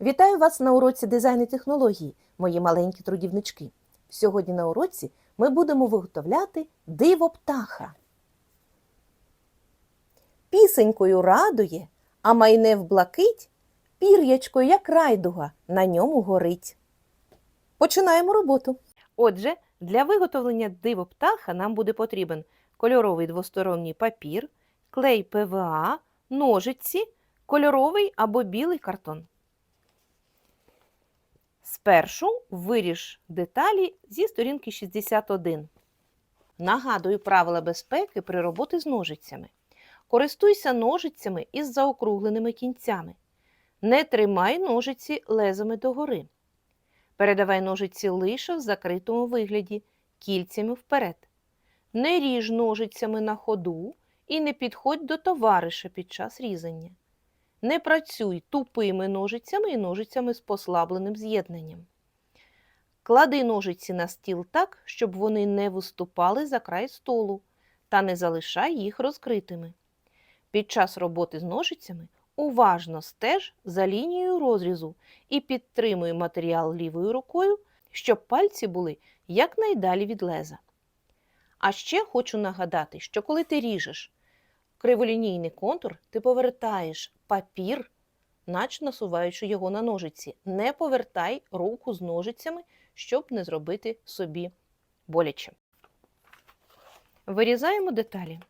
Вітаю вас на уроці дизайн і технології, мої маленькі трудівнички. Сьогодні на уроці ми будемо виготовляти диво птаха. Пісенькою радує, а майне в блакить, пір'ячко, як райдуга, на ньому горить. Починаємо роботу. Отже, для виготовлення диво птаха нам буде потрібен кольоровий двосторонній папір, клей ПВА, ножиці, кольоровий або білий картон. Спершу виріж деталі зі сторінки 61. Нагадую правила безпеки при роботі з ножицями. Користуйся ножицями із заокругленими кінцями. Не тримай ножиці лезами догори. Передавай ножиці лише в закритому вигляді, кільцями вперед. Не ріж ножицями на ходу і не підходь до товариша під час різання. Не працюй тупими ножицями і ножицями з послабленим з'єднанням. Клади ножиці на стіл так, щоб вони не виступали за край столу, та не залишай їх розкритими. Під час роботи з ножицями уважно стеж за лінією розрізу і підтримуй матеріал лівою рукою, щоб пальці були якнайдалі від леза. А ще хочу нагадати, що коли ти ріжеш криволінійний контур, ти повертаєш папір, наче насуваючи його на ножиці. Не повертай руку з ножицями, щоб не зробити собі боляче. Вирізаємо деталі.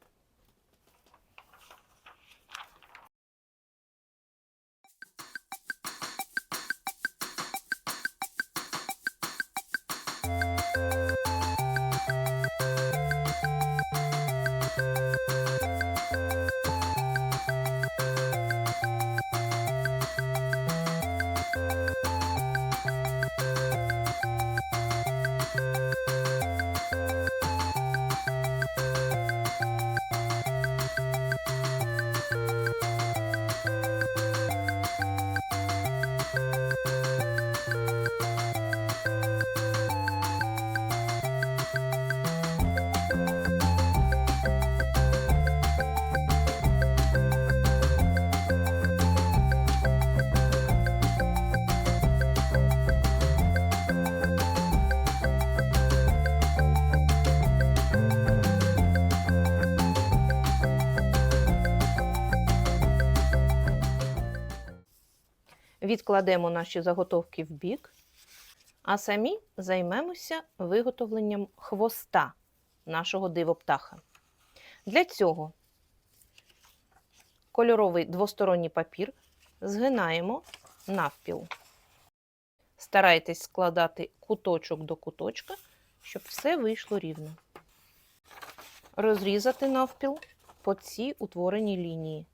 Відкладемо наші заготовки в бік, а самі займемося виготовленням хвоста нашого дивоптаха. Для цього кольоровий двосторонній папір згинаємо навпіл. Старайтесь складати куточок до куточка, щоб все вийшло рівно. Розрізати навпіл по цій утвореній лінії.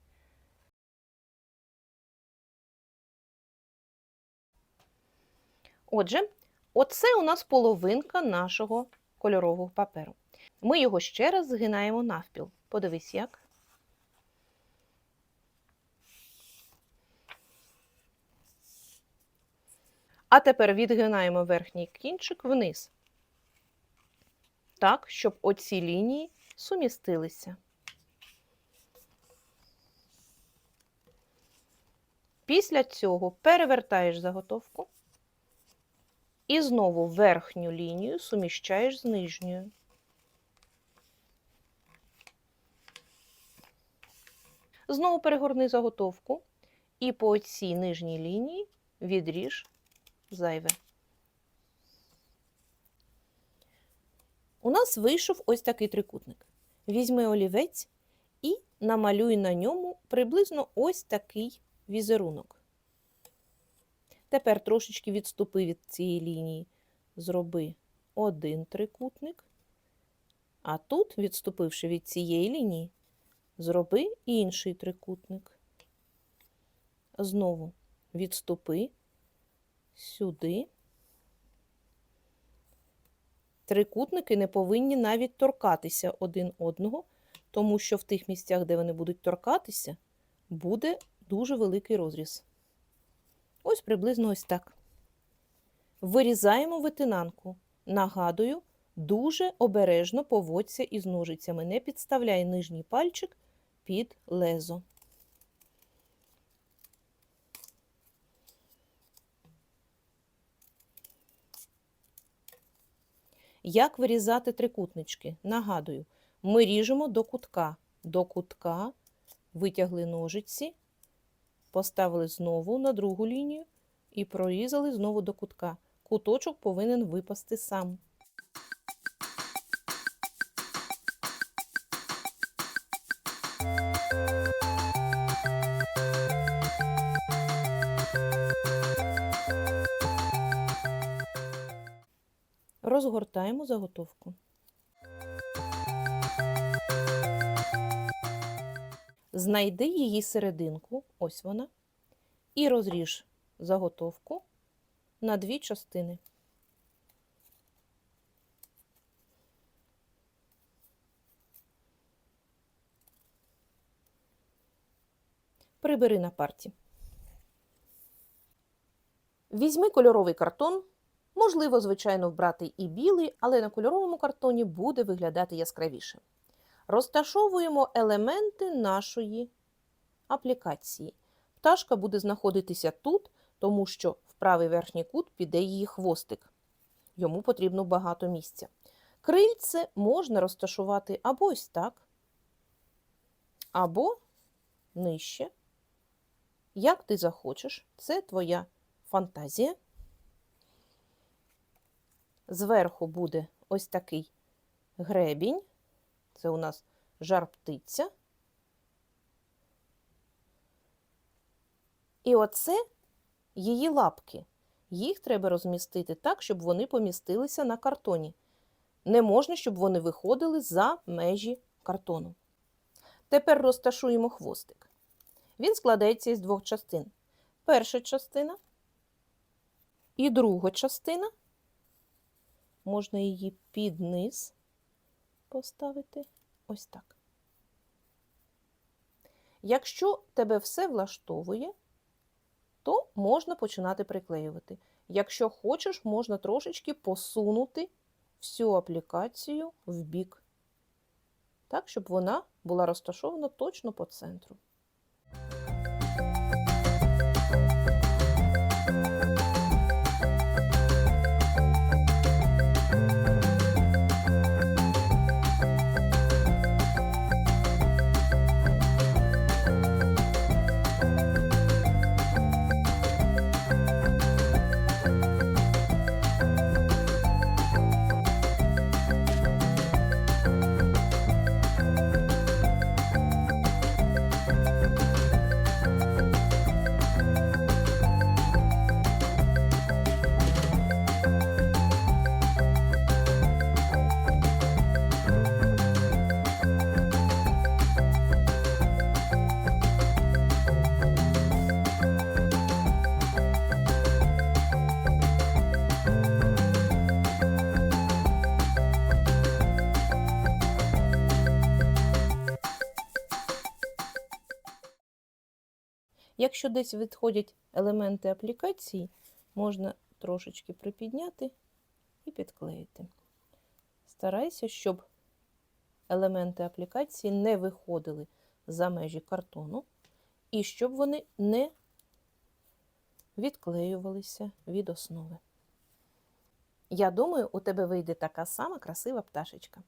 Отже, оце у нас половинка нашого кольорового паперу. Ми його ще раз згинаємо навпіл. Подивись, як. А тепер відгинаємо верхній кінчик вниз. Так, щоб оці лінії сумістилися. Після цього перевертаєш заготовку. І знову верхню лінію суміщаєш з нижньою. Знову перегорни заготовку і по цій нижній лінії відріж зайве. У нас вийшов ось такий трикутник. Візьми олівець і намалюй на ньому приблизно ось такий візерунок. Тепер трошечки відступи від цієї лінії, зроби один трикутник, а тут, відступивши від цієї лінії, зроби інший трикутник. Знову відступи сюди. Трикутники не повинні навіть торкатися один одного, тому що в тих місцях, де вони будуть торкатися, буде дуже великий розріз. Ось приблизно ось так. Вирізаємо витинанку. Нагадую, дуже обережно поводься із ножицями. Не підставляй нижній пальчик під лезо. Як вирізати трикутнички? Нагадую, ми ріжемо до кутка. До кутка витягли ножиці, поставили знову на другу лінію і прорізали знову до кутка. Куточок повинен випасти сам. Розгортаємо заготовку. Знайди її серединку, ось вона, і розріж заготовку на дві частини. Прибери на парті. Візьми кольоровий картон. Можливо, звичайно, вбрати і білий, але на кольоровому картоні буде виглядати яскравіше. Розташовуємо елементи нашої аплікації. Пташка буде знаходитися тут, тому що в правий верхній кут піде її хвостик. Йому потрібно багато місця. Крильце можна розташувати або ось так, або нижче. Як ти захочеш, це твоя фантазія. Зверху буде ось такий гребінь. Це у нас жар птиця. І оце її лапки. Їх треба розмістити так, щоб вони помістилися на картоні. Не можна, щоб вони виходили за межі картону. Тепер розташуємо хвостик. Він складається із двох частин. Перша частина і друга частина. Можна її під низ поставити ось так. Якщо тебе все влаштовує, то можна починати приклеювати. Якщо хочеш, можна трошечки посунути всю аплікацію в бік, так, щоб вона була розташована точно по центру. Якщо десь відходять елементи аплікації, можна трошечки припідняти і підклеїти. Старайся, щоб елементи аплікації не виходили за межі картону, і щоб вони не відклеювалися від основи. Я думаю, у тебе вийде така сама красива пташечка.